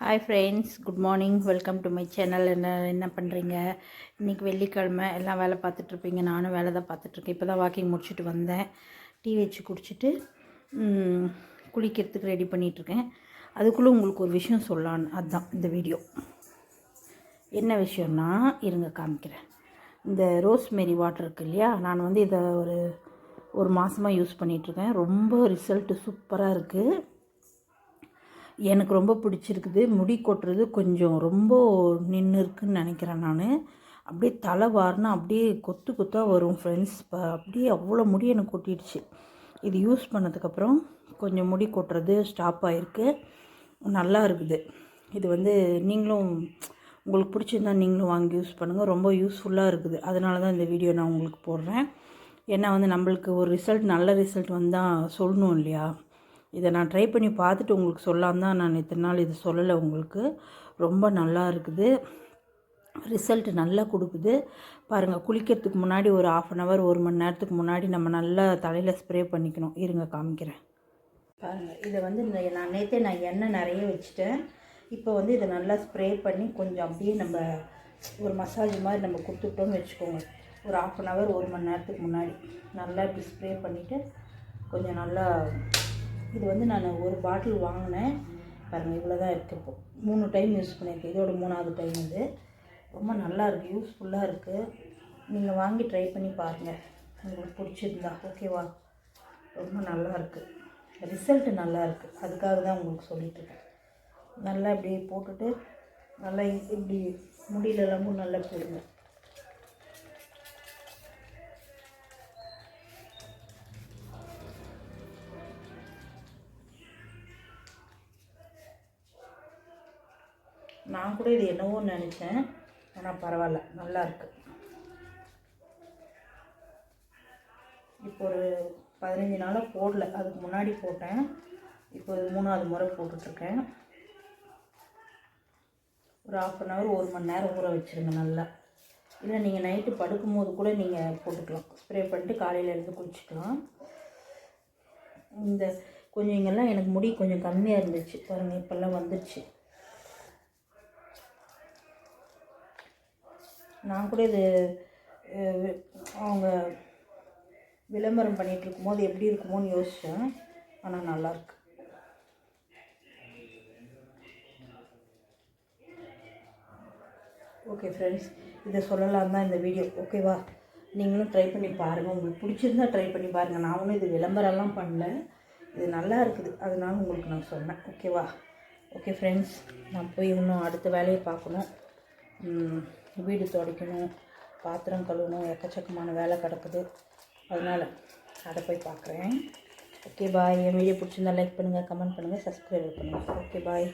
Hi friends good morning welcome to my channel என்ன என்ன பண்ணுறீங்க இன்றைக்கி வெள்ளிக்கிழமை. எல்லாம் வேலை பார்த்துட்ருப்பீங்க. நானும் வேலை தான் பார்த்துட்ருக்கேன். இப்போ தான் வாக்கிங் முடிச்சுட்டு வந்தேன். டீ வச்சு குடிச்சிட்டு குளிக்கிறதுக்கு ரெடி பண்ணிகிட்ருக்கேன் அதுக்குள்ளே உங்களுக்கு ஒரு விஷயம் சொல்லலான்னு அதுதான் இந்த வீடியோ என்ன விஷயம்னா இருங்க காமிக்கிறேன். இந்த ரோஸ்மேரி வாட்டர் இருக்கு இல்லையா? நான் வந்து இதை ஒரு ஒரு மாதமாக யூஸ் பண்ணிகிட்ருக்கேன் ரொம்ப ரிசல்ட்டு சூப்பராக இருக்குது எனக்கு ரொம்ப பிடிச்சிருக்குது. முடி கொட்டுறது கொஞ்சம் ரொம்ப நின்று இருக்குன்னு நினைக்கிறேன் நான். அப்படியே தலை வாரினா அப்படியே கொத்து கொத்தாக வரும் ஃப்ரெண்ட்ஸ் அப்படியே அவ்வளோ முடி எனக்கு கொட்டிடுச்சு. இது யூஸ் பண்ணதுக்கப்புறம் கொஞ்சம் முடி கொட்டுறது ஸ்டாப் ஆகிருக்கு நல்லா இருக்குது. இது வந்து நீங்களும் உங்களுக்கு பிடிச்சிருந்தா நீங்களும் வாங்கி யூஸ் பண்ணுங்கள் ரொம்ப யூஸ்ஃபுல்லாக இருக்குது. அதனால தான் இந்த வீடியோ நான் உங்களுக்கு போடுறேன். ஏன்னா வந்து நம்மளுக்கு ஒரு ரிசல்ட் நல்ல ரிசல்ட் வந்தால் சொல்லணும் இல்லையா? இதை நான் ட்ரை பண்ணி பார்த்துட்டு உங்களுக்கு சொல்லாமல் தான் நான் இத்தனை நாள் இது சொல்லலை உங்களுக்கு. ரொம்ப நல்லா இருக்குது. ரிசல்ட் நல்லா கொடுக்குது. பாருங்கள் குளிக்கிறதுக்கு முன்னாடி ஒரு ஆஃப் அன் ஹவர் ஒரு மணி நேரத்துக்கு முன்னாடி நம்ம நல்லா தலையில் ஸ்ப்ரே பண்ணிக்கணும். இருங்க காமிக்கிறேன். பாருங்கள் இதை வந்து நான் நேற்றே நான் எண்ணெய் நிறைய வச்சுட்டேன். இப்போ வந்து இதை நல்லா ஸ்ப்ரே பண்ணி கொஞ்சம் அப்படியே நம்ம ஒரு மசாஜ் மாதிரி நம்ம கொடுத்துட்டோம்னு வச்சுக்கோங்க. ஒரு ஆஃப் அன் ஹவர் ஒரு மணி நேரத்துக்கு முன்னாடி. நல்லா இப்படி ஸ்ப்ரே பண்ணிவிட்டு கொஞ்சம் நல்லா இது வந்து நான் ஒரு பாட்டில் வாங்கினேன். பாருங்கள் இவ்வளோ தான் இருக்குது இப்போ. மூணு டைம் யூஸ் பண்ணியிருக்கேன். இதோட மூணாவது டைம் இது. ரொம்ப நல்லா இருக்குது யூஸ்ஃபுல்லாக இருக்குது நீங்கள் வாங்கி ட்ரை பண்ணி பாருங்கள் உங்களுக்கு பிடிச்சிருந்தா. ஓகேவா ரொம்ப நல்லா இருக்குது ரிசல்ட் நல்லா இருக்குது அதுக்காக தான் உங்களுக்கு சொல்லிட்டுருக்கேன் நல்லா இப்படி போட்டுட்டு நல்லா இப்படி முடியலெல்லாம் நல்லா போடுங்க. நான் கூட இது என்னவோ நினச்சேன். ஆனால் பரவாயில்ல நல்லாயிருக்கு இப்போ ஒரு பதினஞ்சு நாளாக போடல அதுக்கு முன்னாடி போட்டேன். இப்போ இது மூணாவது முறை போட்டுட்ருக்கேன். ஒரு ஆஃப் அன் ஹவர் ஒரு மணி நேரம் ஊற வச்சுருங்க நல்லா. இல்லை நீங்கள் நைட்டு படுக்கும்போது கூட நீங்கள் போட்டுக்கலாம். ஸ்ப்ரே பண்ணிட்டு காலையில் எடுத்து குளிச்சுக்கலாம். இந்த கொஞ்சம் இங்கெல்லாம் எனக்கு முடி கொஞ்சம் கம்மியாக இருந்துச்சு. பாருங்கள் இப்போல்லாம் வந்துடுச்சு நான் கூட இது அவங்க விளம்பரம் பண்ணிகிட்டு இருக்கும்போது எப்படி இருக்குமோன்னு யோசித்தேன் ஆனால் நல்லாயிருக்கு ஓகே ஃப்ரெண்ட்ஸ் இதை சொல்லலாம் தான் இந்த வீடியோ. ஓகேவா நீங்களும் ட்ரை பண்ணி பாருங்கள் உங்களுக்கு பிடிச்சிருந்தா ட்ரை பண்ணி பாருங்கள் நான் ஒன்றும் இது விளம்பரம்லாம் பண்ணல. இது நல்லா இருக்குது. அதனால உங்களுக்கு நான் சொன்னேன். ஓகேவா ஓகே ஃப்ரெண்ட்ஸ் நான் போய் இன்னும் அடுத்த வேலையை பார்க்கணும். வீடு துடைக்கணும் பாத்திரம் கழுவணும் எக்கச்சக்கமான வேலை கிடக்குது. அதனால் அதை போய் பார்க்குறேன். ஓகே பாய் என் வீடியோ பிடிச்சிருந்தா லைக் பண்ணுங்கள் கமெண்ட் பண்ணுங்கள் சப்ஸ்கிரைப் பண்ணுங்கள் ஓகே பாய்